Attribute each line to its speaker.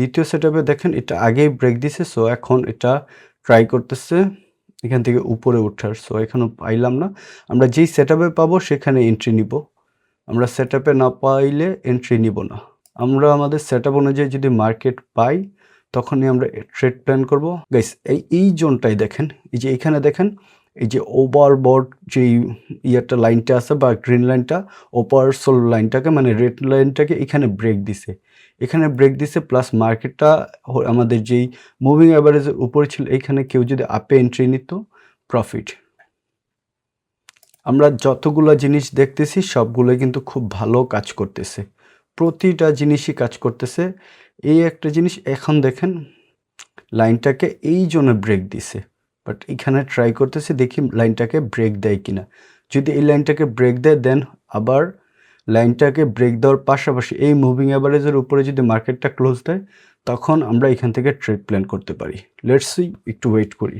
Speaker 1: দ্বিতীয় সেট দেখেন, এটা আগেই ব্রেক দিছে সো এখন এটা ট্রাই করতেছে এখান থেকে উপরে ওঠার সো এখনও পাইলাম না। আমরা যেই সেট পাবো সেখানে এন্ট্রি নিব। আমরা সেট না পাইলে এন্ট্রি নিব না। আমরা আমাদের সেট আপ অনুযায়ী যদি মার্কেট পাই, তখনই আমরা ট্রেড প্ল্যান করব। গাইস এই এই জোনটাই দেখেন, এই যে এখানে দেখেন এই যে ওভারবোর্ড যে ইয়ারটা লাইনটা আছে বা গ্রিন লাইনটা ওপার সোল লাইনটাকে মানে রেড লাইনটাকে এখানে ব্রেক দিছে। এখানে ব্রেক দিছে প্লাস মার্কেটটা আমাদের যেই মুভিং অ্যাভারেজের উপরে ছিল এইখানে কেউ যদি আপে এন্ট্রি নিত প্রফিট আমরা যতগুলো জিনিস দেখতেছি সবগুলো কিন্তু খুব ভালো কাজ করতেছে। প্রতিটা জিনিসই কাজ করতেছে। এই একটা জিনিস এখন দেখেন, লাইনটাকে এই জন্য ব্রেক দিছে। বাট এখানে ট্রাই করতেছি, দেখি লাইনটাকে ব্রেক দেয় কিনা। যদি এই লাইনটাকে ব্রেক দেয় দেন আবার লাইনটাকে ব্রেক দেওয়ার পাশাপাশি এই মুভিং অ্যাভারেজের উপরে যদি মার্কেটটা ক্লোজ দেয়, তখন আমরা এখান থেকে ট্রেড প্ল্যান করতে পারি। লেটস সি একটু ওয়েট করি।